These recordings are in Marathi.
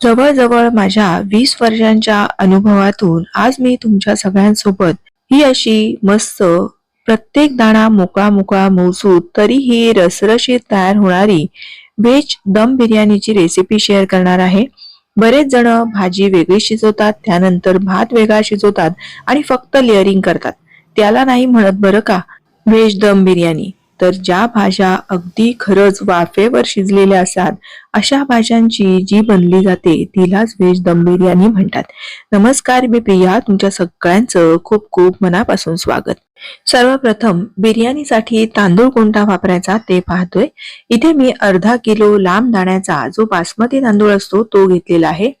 जवळजवळ माझ्या वीस वर्षांच्या अनुभवातून आज मी तुमच्या सगळ्यांसोबत ही अशी मस्त प्रत्येक दाणा मोकळा मोकळा मौसूद तरीही रसरशीत तयार होणारी व्हेज दम बिर्याणीची रेसिपी शेअर करणार आहे. बरेच जण भाजी वेगळी शिजवतात त्यानंतर भात वेगळा शिजवतात आणि फक्त लेअरिंग करतात. त्याला नाही म्हणत बरं का? व्हेज दम बिर्याणी. तर ज्या भाज्या अगदी खरंच वाफेवर शिजलेल्या असतात अशा भाज्यांची जी बनली जाते तिलाच व्हेज दम बिर्याणी म्हणतात. नमस्कार मी प्रिया तुमच्या सगळ्यांचं खूप खूप मनापासून स्वागत. सर्वप्रथम बिर्याणीसाठी तांदूळ कोणता वापरायचा ते पाहतोय. इथे मी अर्धा किलो लांब दाण्याचा जो बासमती तांदूळ असतो तो घेतलेला आहे.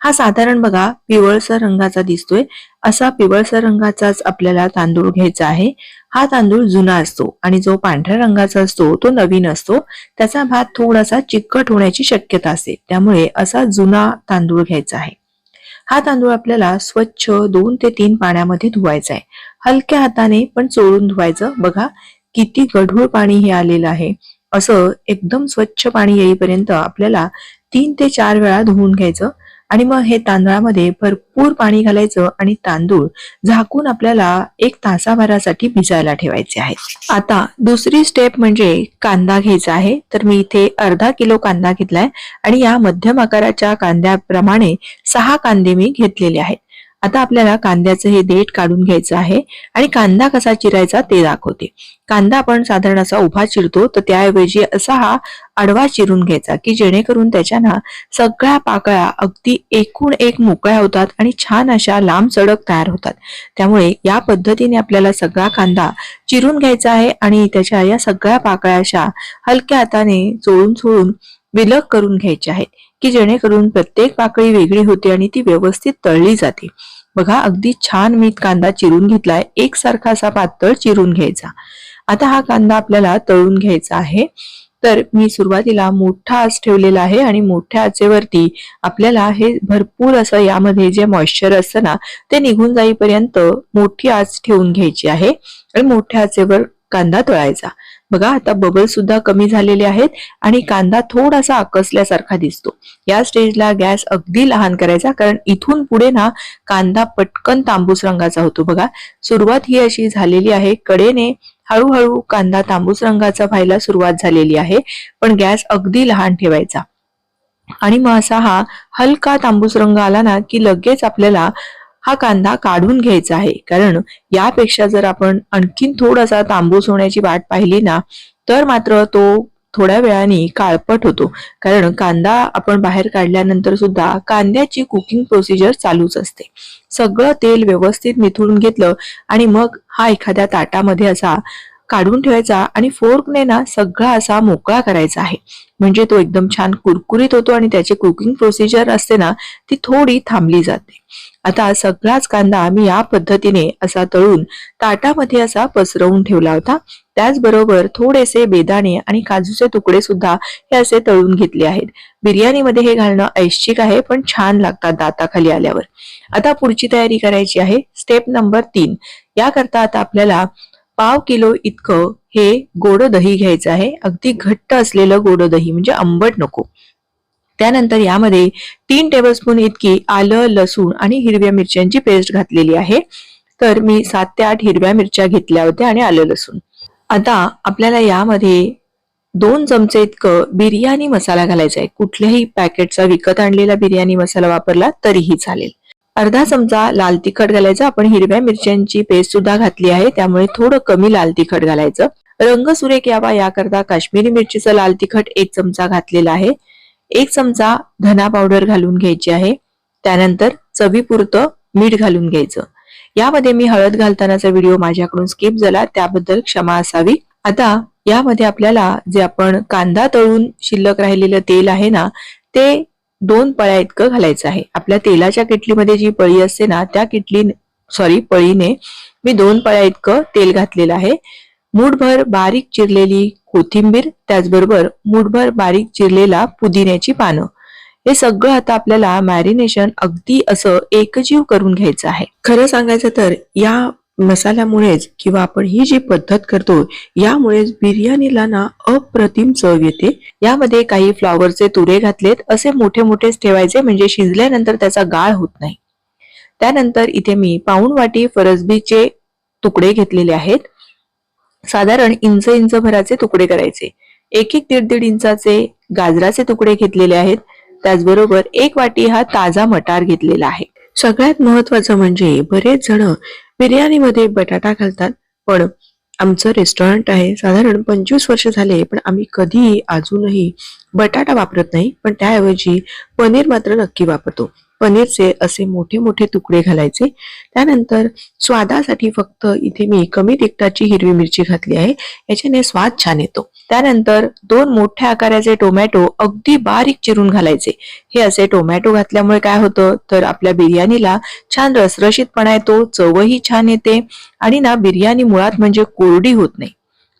हा साधारण बघा पिवळसर रंगाचा दिसतोय. असा पिवळसर रंगाचाच आपल्याला तांदूळ घ्यायचा आहे. हा तांदूळ जुना असतो आणि जो पांढऱ्या रंगाचा असतो तो नवीन असतो. त्याचा भात थोडासा चिकट होण्याची शक्यता असते. त्यामुळे असा जुना तांदूळ घ्यायचा आहे. हा तांदूळ आपल्याला स्वच्छ दोन ते तीन पाण्यामध्ये धुवायचा आहे. हलक्या हाताने पण चोळून धुवायचं. बघा किती गढूळ पाणी हे आलेलं आहे. असं एकदम स्वच्छ पाणी येईपर्यंत आपल्याला तीन ते चार वेळा धुवून घ्यायचं. आणि मग हे तांदळामध्ये भरपूर पाणी घालायचं आणि तांदूळ झाकून आपल्याला एक तासाभरासाठी भिजायला ठेवायचे आहेत. आता दुसरी स्टेप म्हणजे कांदा घ्यायचा आहे. तर मी इथे अर्धा किलो कांदा घेतलाय आणि या मध्यम आकाराच्या कांद्याप्रमाणे सहा कांदे मी घेतलेले आहेत. आता आपल्याला कांद्याचं हे देठ काढून घ्यायचं आहे आणि कांदा कसा चिरायचा ते दाखवते. कांदा आपण साधारण असा उभा चिरतो तर त्याऐवजी असा हा आडवा चिरून घ्यायचा की जेणेकरून त्याच्या ना सगळ्या पाकळ्या अगदी एकूण एक मोकळ्या होतात आणि छान अशा लांब सडक तयार होतात. त्यामुळे या पद्धतीने आपल्याला सगळा कांदा चिरून घ्यायचा आहे आणि त्याच्या या सगळ्या पाकळ्या अशा हलक्या हाताने चोळून चोळून विलग करून घ्यायचे आहेत की जेणेकरून प्रत्येक पाकळी वेगळी होते आणि ती व्यवस्थित तळली जाते. बघा अगदी छान मी कांदा चिरून घेतलाय एकसारखा असा पातळ चिरून घ्यायचा. आता हा कांदा आपल्याला तळून घ्यायचा आहे. तर मी सुरुवातीला मोठा आच ठेवलेला आहे आणि मोठ्या आचेवरती आपल्याला हे भरपूर असं यामध्ये जे मॉइश्चर असतं ना ते निघून जाईपर्यंत मोठी आच ठेवून घ्यायची आहे. आणि मोठ्या आचेवर कांदा तळायचा. बघा आता बबल सुद्धा कमी झालेले आहेत आणि कांदा थोडासा आकसल्यासारखा दिसतो. या स्टेजला गॅस अगदी लहान करायचा कारण इथून पुढे ना कांदा पटकन तांबूस रंगाचा होतो बघा. सुरुवात ही अशी झालेली आहे कडेने हळूहळू कांदा तांबूस रंगाचा व्हायला सुरुवात झालेली आहे पण गॅस अगदी लहान ठेवायचा. आणि मग असा हा हलका तांबूस रंग आला ना की लगेच आपल्याला हा कांदा काढून घ्यायचा आहे. कारण यापेक्षा जर आपण आणखीन थोडासा तांबूस होण्याची वाट पाहिली ना तर मात्र तो थोड्या वेळाने काळपट होतो. कारण कांदा आपण बाहेर काढल्यानंतर सुद्धा कांद्याची कुकिंग प्रोसिजर चालूच असते. सगळं तेल व्यवस्थित मिथळून घेतलं आणि मग हा एखाद्या ताटामध्ये असा काढून ठेवायचा आणि फोर्कने ना सगळा असा मोकळा करायचा आहे. म्हणजे तो एकदम छान कुरकुरीत होतो आणि त्याची कुकिंग प्रोसिजर असते ना ती थोडी थांबली जाते. आता सगळाच कांदा मी या पद्धतीने असा तळून ताटामध्ये असा पसरवून ठेवला होता. त्याचबरोबर थोडेसे बेदाणे आणि काजूचे तुकडे सुद्धा हे असे तळून घेतले आहेत. बिर्याणीमध्ये हे घालणं ऐच्छिक आहे पण छान लागतात दाताखाली आल्यावर. आता पुढची तयारी करायची आहे. स्टेप नंबर तीन. याकरता आता आपल्याला पाव किलो इतकं हे गोड दही घ्यायचं आहे. अगदी घट्ट असलेलं गोड दही म्हणजे आंबट नको. त्यानंतर यामध्ये तीन टेबलस्पून इतकी आलं लसूण आणि हिरव्या मिरच्यांची पेस्ट घातलेली आहे. तर मी सात ते आठ हिरव्या मिरच्या घेतल्या होत्या आणि आलं लसूण. आता आपल्याला यामध्ये दोन चमचे इतकं बिर्याणी मसाला घालायचा आहे. कुठल्याही पॅकेटचा विकत आणलेला बिर्याणी मसाला वापरला तरीही चालेल. अर्धा चमचा लाल तिखट घालायचं. आपण हिरव्या मिरच्यांची पेस्ट सुद्धा घातली आहे. त्यामुळे थोडं कमी लाल तिखट घालायचं. रंग सुरेख यावा याकरता काश्मीरी मिरचीचं लाल तिखट एक चमचा घातलेला आहे. एक चमचा धना पावडर घालून घ्यायची आहे. त्यानंतर चवीपुरतं मीठ घालून घ्यायचं. यामध्ये मी हळद घालतानाचा व्हिडिओ माझ्याकडून स्किप झाला. त्याबद्दल क्षमा असावी. आता यामध्ये आपल्याला जे आपण कांदा तळून शिल्लक राहिलेलं तेल आहे ना ते दोन पळ्या इतकं घालायचं आहे. आपल्या तेलाच्या किटलीमध्ये जी पळी असते ना त्या किटली सॉरी पळीने मी दोन पळ्या इतकं तेल घातलेलं आहे. मूठभर बारीक चिरलेली कोथिंबीर त्याचबरोबर मूठभर बारीक चिरलेला पुदिन्याची पानं. हे सगळं आता आपल्याला मॅरिनेशन अगदी असं एकजीव करून घ्यायचं आहे. खरं सांगायचं तर या मसाल्यामुळेच किंवा आपण ही जी पद्धत करतो यामुळेच बिर्याणीला ना अप्रतिम चव येते. यामध्ये काही फ्लॉवरचे तुरे घातलेत असे मोठे मोठेच ठेवायचे म्हणजे शिजल्यानंतर त्याचा गाळ होत नाही. त्यानंतर इथे मी पाऊण वाटी फरसबीचे तुकडे घेतलेले आहेत. साधारण इंच इंच भराचे तुकडे करायचे. एक एक दीड दीड इंचाचे गाजराचे तुकडे घेतलेले आहेत. त्याचबरोबर एक वाटी हा ताजा मटार घेतलेला आहे. सगळ्यात महत्वाचं म्हणजे बरेच जण बिर्याणीमध्ये बटाटा घालतात. पण आमचं रेस्टॉरंट आहे. साधारण पंचवीस वर्ष झाले पण आम्ही कधीही अजूनही बटाटा वापरत नाही. पण त्याऐवजी पनीर मात्र नक्की वापरतो. पनीरचे असे मोठे मोठे तुकडे घालायचे. त्यानंतर स्वादासाठी फक्त इथे मी कमी तिखटाची हिरवी मिरची घातली आहे. याच्याने स्वाद छान येतो. त्यानंतर दोन मोठ्या आकाराचे टोमॅटो अगदी बारीक चिरून घालायचे. हे असे टोमॅटो घातल्यामुळे काय होतं? तर आपल्या बिर्याणीला छान रसरशीतपणा येतो चवही छान येते आणि ना बिर्याणी मुळात म्हणजे कोरडी होत नाही.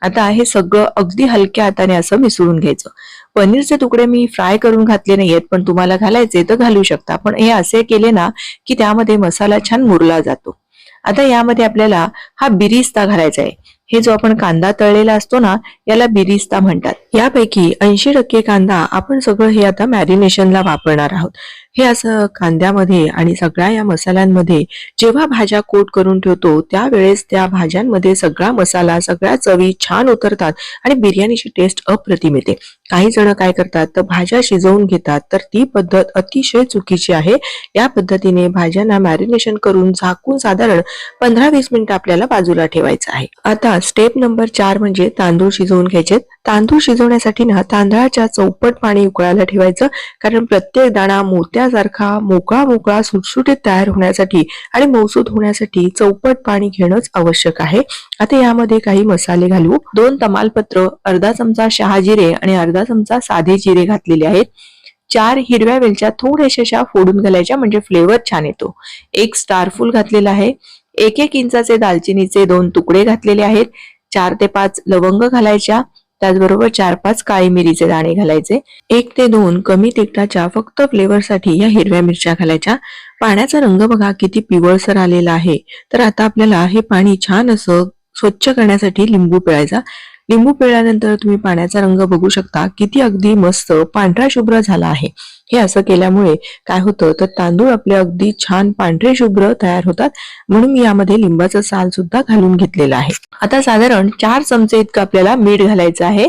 आता हे सगळं अगदी हलक्या हाताने असं मिसळून घ्यायचं. पनीरचे तुकडे मी फ्राय करून घातले नाहीयेत पण तुम्हाला घालायचे तर घालू शकता. पण हे असे केले ना की त्यामध्ये मसाला छान मुरला जातो. आता यामध्ये आपल्याला हा बिरिस्ता घालायचा आहे. हे जो आपण कांदा तळलेला असतो ना याला बिरिस्ता म्हणतात. यापैकी ऐंशी टक्के कांदा आपण सगळं हे आता मॅरिनेशनला वापरणार आहोत. हे असं कांद्यामध्ये आणि सगळ्या या मसाल्यांमध्ये जेव्हा भाज्या कोट करून ठेवतो त्यावेळेस त्या भाज्यांमध्ये सगळा मसाला सगळ्या चवी छान उतरतात आणि बिर्याणीची टेस्ट अप्रतिम येते. काही जण काय करतात तर भाज्या शिजवून घेतात. तर ती पद्धत अतिशय चुकीची आहे. या पद्धतीने भाज्यांना मॅरिनेशन करून झाकून साधारण पंधरा वीस मिनिटं आपल्याला बाजूला ठेवायचं आहे. आता स्टेप नंबर चार म्हणजे तांदूळ शिजवून घ्यायचे तांदूळ शिजवण्यासाठी ना तांदळाच्या चौपट पाणी उकळायला ठेवायचं. कारण प्रत्येक दाणा मोत्यासारखा मोकळा मोकळा सुटसुटीत तयार होण्यासाठी आणि मौसूद होण्यासाठी चौपट पाणी घेणंच आवश्यक आहे. आता यामध्ये काही मसाले घालू. दोन तमालपत्र अर्धा चमचा शहाजिरे आणि अर्धा चमचा साधे जिरे घातलेले आहेत. चार हिरव्या वेलच्या थोड्याशा फोडून घालायच्या म्हणजे फ्लेवर छान येतो. एक स्टारफुल घातलेला आहे. एक एक इंचाचे दालचिनीचे दोन तुकडे घातलेले आहेत. चार ते पाच लवंग घालायच्या. त्याचबरोबर चार पाच काळी मिरीचे दाणे घालायचे. एक ते दोन कमी तिखटाच्या फक्त फ्लेवरसाठी या हिरव्या मिरच्या घालायच्या. पाण्याचा रंग बघा किती पिवळसर आलेला आहे. तर आता आपल्याला हे पाणी छान असं स्वच्छ करण्यासाठी लिंबू पिळायचा. लिंबू पिळल्यानंतर तुम्ही पाण्याचा रंग बघू शकता. किती अगदी मस्त पांढरा शुभ्र झाला आहे. हे असं केल्यामुळे काय होतं? तर तांदूळ आपले अगदी छान पांढरे शुभ्र तयार होतात. म्हणून मी यामध्ये लिंबाचं साल सुद्धा घालून घेतलेलं आहे. आता साधारण चार चमचे इतकं आपल्याला मीठ घालायचं आहे.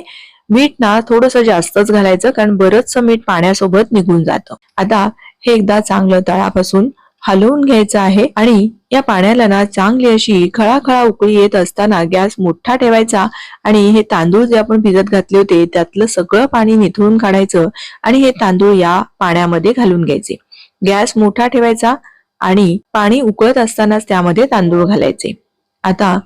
मीठ ना थोडस जास्तच घालायचं कारण बरंचसं मीठ पाण्यासोबत निघून जातं. आता हे एकदा चांगलं तळापासून हलवून घ्यायचं आहे आणि या पाण्याला ना चांगली अशी खळाखळा उकळी येत असताना गॅस मोठा ठेवायचा आणि हे तांदूळ जे आपण भिजत घातले होते त्यातलं सगळं पाणी निथळून काढायचं आणि हे तांदूळ या पाण्यामध्ये घालून घ्यायचे. गॅस मोठा ठेवायचा आणि पाणी उकळत असतानाच त्यामध्ये तांदूळ घालायचे. आता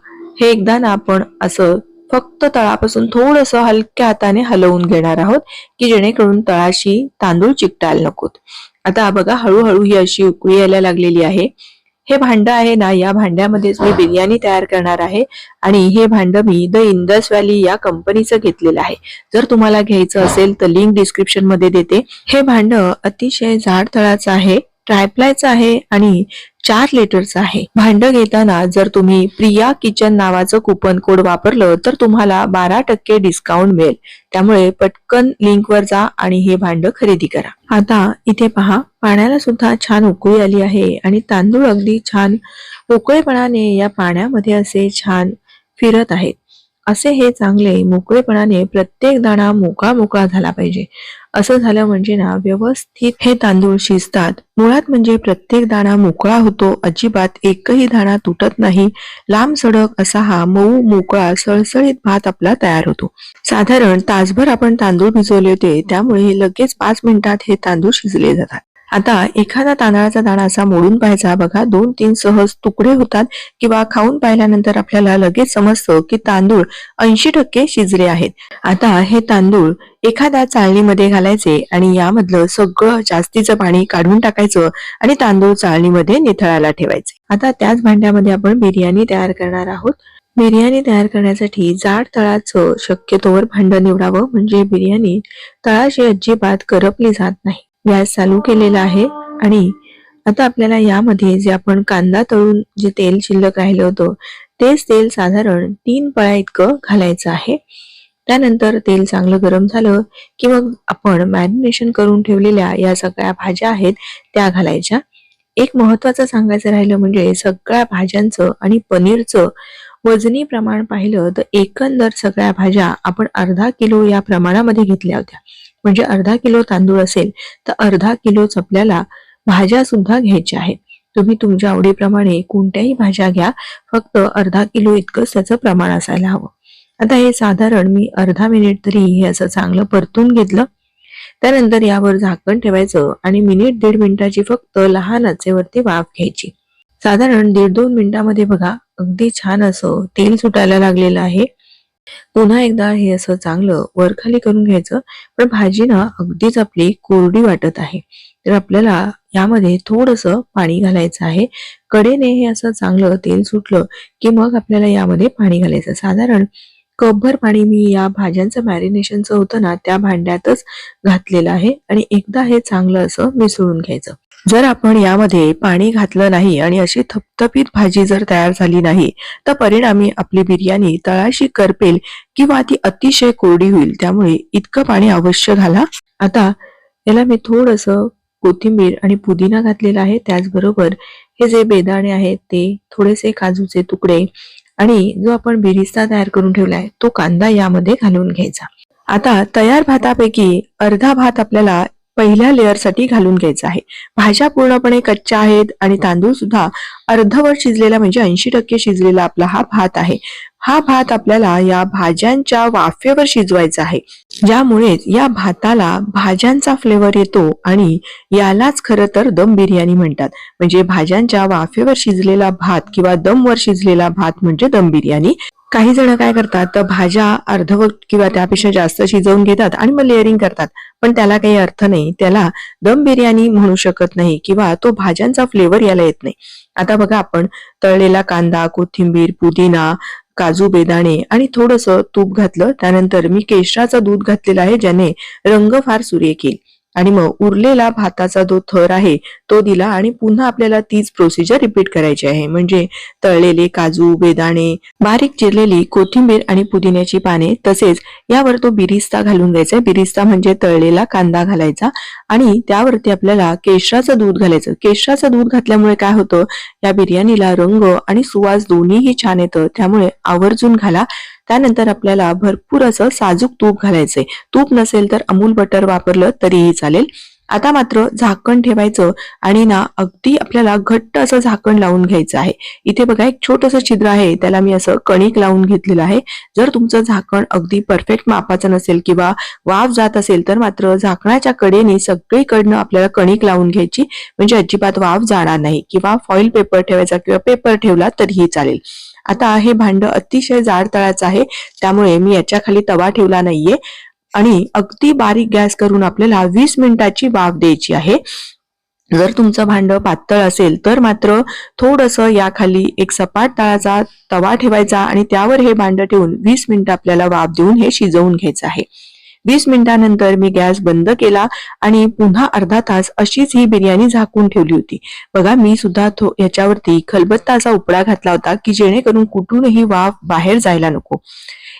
हे एकदा ना आपण असं फक्त तळापासून थोडस हलक्या हाताने हलवून घेणार आहोत की जेणेकरून तळाशी तांदूळ चिकटायला नकोत. आता बघा हळूहळू ही अशी उकळी यायला लागलेली आहे. हे भांड आहे ना या भांड्यामध्येच मी बिर्याणी तयार करणार आहे आणि हे भांड मी द इंदस व्हॅली या कंपनीचं घेतलेलं आहे. जर तुम्हाला घ्यायचं असेल तर लिंक डिस्क्रिप्शनमध्ये देते. हे भांड अतिशय जाड तळाचं आहे. ट्रायप्लायचं आहे आणि चार लिटरचं आहे. भांड घेताना जर तुम्ही प्रिया किचन नावाचं कुपन कोड वापरलं तर तुम्हाला बारा टक्के डिस्काउंट मिळेल. त्यामुळे पटकन लिंकवर जा आणि हे भांड खरेदी करा. आता इथे पहा पाण्याला सुद्धा छान उकळी आली आहे आणि तांदूळ अगदी छान उकळेपणाने या पाण्यामध्ये असे छान फिरत आहेत. असे हे चांगले मोकळेपणाने प्रत्येक दाणा मोकळा मोकळा झाला पाहिजे. असं झालं म्हणजे ना व्यवस्थित हे तांदूळ शिजतात. मुळात म्हणजे प्रत्येक दाणा मोकळा होतो अजिबात एकही दाणा तुटत नाही. लांब सडक असा हा मऊ मोकळा सळसळीत भात आपला तयार होतो. साधारण तासभर आपण तांदूळ भिजवले होते त्यामुळे लगेच पाच मिनिटात हे तांदूळ शिजले जातात. आता एखादा तांदळाचा दाणा असा मोडून पाहायचा बघा दोन तीन सहज तुकडे होतात किंवा खाऊन पाहिल्यानंतर आपल्याला लगेच समजतं की तांदूळ ऐंशी टक्के शिजले आहेत. आता हे तांदूळ एखाद्या चाळणीमध्ये घालायचे आणि यामधलं सगळं जास्तीचं पाणी काढून टाकायचं आणि तांदूळ चाळणीमध्ये निथळायला ठेवायचे. आता त्याच भांड्यामध्ये आपण बिर्याणी तयार करणार आहोत. बिर्याणी तयार करण्यासाठी जाड तळाचं शक्यतोवर भांड निवडावं म्हणजे बिर्याणी तळाशी अजिबात करपली जात नाही. गॅस चालू केलेला आहे. आणि आता आपल्याला यामध्ये जे आपण कांदा तळून जे तेल शिल्लक राहिलं होतं तेच तेल साधारण तीन पळ्या इतकं घालायचं आहे. त्यानंतर तेल चांगलं गरम झालं की मग आपण मॅरिनेशन करून ठेवलेल्या या सगळ्या भाज्या आहेत त्या घालायच्या. एक महत्वाचं सांगायचं राहिलं म्हणजे सगळ्या भाज्यांचं आणि पनीरचं वजनी प्रमाण पाहिलं तर एकंदर सगळ्या भाज्या आपण अर्धा किलो या प्रमाणामध्ये घेतल्या होत्या. म्हणजे अर्धा किलो तांदूळ असेल तर अर्धा किलोच आपल्याला भाज्या सुद्धा घ्यायच्या आहेत. तुम्ही तुमच्या आवडीप्रमाणे कोणत्याही भाज्या घ्या फक्त अर्धा किलो इतकंच त्याचं प्रमाण असायला हवं. आता हे साधारण मी अर्धा मिनिट तरी हे असं चांगलं परतून घेतलं. त्यानंतर यावर झाकण ठेवायचं आणि मिनिट दीड मिनिटाची फक्त लहान आचेवरती वाफ घ्यायची. साधारण दीड दोन मिनिटामध्ये बघा अगदी छान असं तेल सुटायला लागलेलं आहे. पुन्हा एकदा हे असं चांगलं वरखाली करून घ्यायचं. पण भाजी ना अगदीच आपली कोरडी वाटत आहे. तर आपल्याला यामध्ये थोडस पाणी घालायचं आहे. कडेने हे असं चांगलं तेल सुटलं की मग आपल्याला यामध्ये पाणी घालायचं. साधारण कपभर पाणी मी या भाज्यांचं मॅरिनेशनचं होतं ना त्या भांड्यातच घातलेलं आहे. आणि एकदा हे चांगलं असं मिसळून घ्यायचं. जर आपण यामध्ये पाणी घातलं नाही आणि अशी थपथपीत भाजी जर तयार झाली नाही तर परिणामी आपली बिर्याणी तळाशी करपेल किंवा ती अतिशय कोरडी होईल. त्यामुळे इतकं पाणी अवश्य घाला. आता याला मी थोडस कोथिंबीर आणि पुदिना घातलेला आहे. त्याचबरोबर हे जे बेदाणे आहेत ते थोडेसे काजूचे तुकडे आणि जो आपण बिरिस्ता तयार करून ठेवलाय तो कांदा यामध्ये घालून घ्यायचा. आता तयार भातापैकी अर्धा भात आपल्याला पहिल्या लेअरसाठी घालून घ्यायचा आहे. भाज्या पूर्णपणे कच्च्या आहेत आणि तांदूळ सुद्धा अर्धवर शिजलेला म्हणजे ऐंशी टक्के शिजलेला आपला हा भात आहे. हा भात आपल्याला या भाज्यांच्या वाफेवर शिजवायचा आहे. ज्यामुळे या भाताला भाज्यांचा फ्लेवर येतो आणि यालाच खरं तर दम बिर्याणी म्हणतात. म्हणजे भाज्यांच्या वाफेवर शिजलेला भात किंवा दमवर शिजलेला भात म्हणजे दम बिर्याणी. काही जण काय करतात तर भाज्या अर्धवट किंवा त्यापेक्षा जास्त शिजवून घेतात आणि मग लेअरिंग करतात. पण त्याला काही अर्थ नाही. त्याला दम बिर्याणी म्हणू शकत नाही किंवा तो भाज्यांचा फ्लेवर याला येत नाही. आता बघा आपण तळलेला कांदा कोथिंबीर पुदिना काजू बेदाणे आणि थोडस तूप घातलं. त्यानंतर मी केशराचं दूध घातलेलं आहे ज्याने रंग फार सुरेख येईल. आणि मग उरलेला भाताचा जो थर आहे तो दिला आणि पुन्हा आपल्याला तीच प्रोसिजर रिपीट करायची आहे. म्हणजे तळलेले काजू बेदाणे बारीक चिरलेली कोथिंबीर आणि पुदिन्याची पाने तसेच यावर तो बिरिस्ता घालून द्यायचा बिरिस्ता म्हणजे तळलेला कांदा घालायचा आणि त्यावरती आपल्याला केशराचं दूध घालायचं. केशराचं दूध घातल्यामुळे काय होतं? या बिर्याणीला रंग आणि सुवास दोन्हीही छान येतं. त्यामुळे आवर्जून घाला. त्यानंतर आपल्याला भरपूर असं साजूक तूप घालायचंय. तूप नसेल तर अमूल बटर वापरलं तरीही चालेल. आता मात्र झाकण ठेवायचं आणि ना अगदी आपल्याला घट्ट असं झाकण लावून घ्यायचं आहे. इथे बघा एक छोटंसं छिद्र आहे त्याला मी असं कणिक लावून घेतलेलं आहे. जर तुमचं झाकण अगदी परफेक्ट मापाचं नसेल किंवा वाफ जात असेल तर मात्र झाकणाच्या कडेने सगळीकडनं आपल्याला कणिक लावून घ्यायची. म्हणजे अजिबात वाफ जाणार नाही. किंवा फॉईल पेपर ठेवायचा किंवा पेपर ठेवला तरीही चालेल. आता हे भांड अतिशय जाड तळाचं आहे. त्यामुळे मी याच्या खाली तवा ठेवला नाहीये. आणि अगदी बारीक गॅस करून आपल्याला वीस मिनिटाची वाफ द्यायची आहे. जर तुमचं भांड पातळ असेल तर मात्र थोडस याखाली एक सपाट तळाचा तवा ठेवायचा आणि त्यावर हे भांड ठेवून वीस मिनिटं आपल्याला वाफ देऊन हे शिजवून घ्यायचं आहे. वीस मिनिटानंतर मी गॅस बंद केला आणि पुन्हा अर्धा तास अशीच ही बिर्याणी झाकून ठेवली होती. बघा मी सुद्धा याच्यावरती खलबत्ताचा उपडा घातला होता की जेणेकरून कुठूनही वाफ बाहेर जायला नको.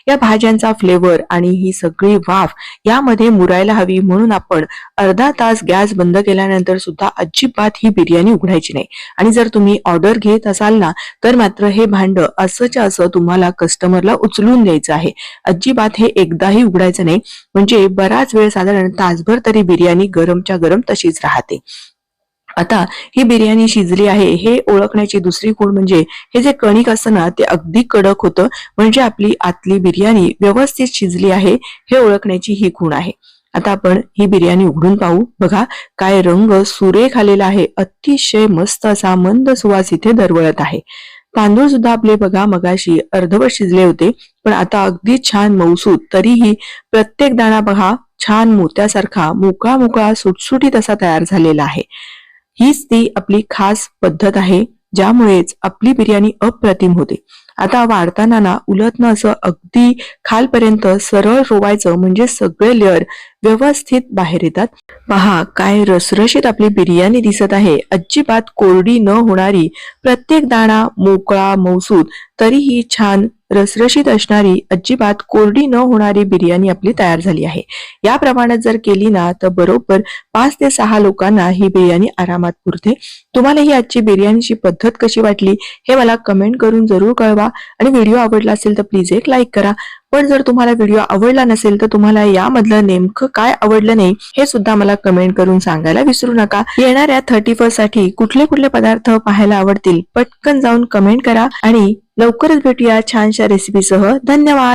या भाज्यांचा फ्लेवर आणि ही सगळी वाफ यामध्ये मुरायला हवी म्हणून आपण अर्धा तास गॅस बंद केल्यानंतर सुद्धा अजिबात ही बिर्याणी उघडायची नाही. आणि जर तुम्ही ऑर्डर घेत असाल ना तर मात्र हे भांड असंच्या असं तुम्हाला कस्टमरला उचलून द्यायचं आहे. अजिबात हे एकदाही उघडायचं नाही. म्हणजे बराच वेळ साधारण तासभर तरी बिर्याणी गरमच्या गरम तशीच राहते. आता ही बिर्याणी शिजली आहे हे ओळखण्याची दुसरी गुण म्हणजे हे जे कणिक असतं ना ते अगदी कडक होतं म्हणजे आपली आतली बिर्याणी व्यवस्थित शिजली आहे हे ओळखण्याची ही खूण आहे. आता आपण ही बिर्याणी उघडून पाहू. बघा काय रंग सुरेख आलेला आहे अतिशय मस्त असा मंद सुवास इथे दरवळत आहे. तांदूळ सुद्धा आपले बघा मगाशी अर्धवट शिजले होते. पण आता अगदी छान मौसूद तरीही प्रत्येक दाणा बघा छान मोत्यासारखा मोकळा मोकळा सुटसुटीत असा तयार झालेला आहे. हीच ती आपली खास पद्धत आहे ज्यामुळेच आपली बिर्याणी अप्रतिम होते. आता वाढताना ना उलटणं असं अगदी खालपर्यंत सरळ रोवायचं म्हणजे सगळे लेअर व्यवस्थित बाहेर येतात. पहा काय रसरशीत आपली बिर्याणी दिसत आहे. अजिबात कोरडी न होणारी प्रत्येक दाणा मोकळा मौसूद तरीही छान रसरशीत असणारी अजिबात कोरडी न होणारी बिर्याणी आपली तयार झाली आहे. या प्रमाणात जर केली ना तर बरोबर पाच ते सहा लोकांना ही बिर्याणी आरामात पुरते. तुम्हाला ही आजची बिर्याणीची पद्धत कशी वाटली हे मला कमेंट करून जरूर कळवा. आणि व्हिडिओ आवडला असेल तर प्लीज एक लाईक करा. पण जर तुम्हाला व्हिडिओ आवडला नसेल तर तुम्हाला यामधलं नेमकं काय आवडलं नाही हे सुद्धा मला कमेंट करून सांगायला विसरू नका. येणाऱ्या थर्टी फर्स्टसाठी कुठले कुठले पदार्थ पाहायला आवडतील पटकन जाऊन कमेंट करा आणि लवकरच भेटूया छानशा रेसिपीसह धन्यवाद!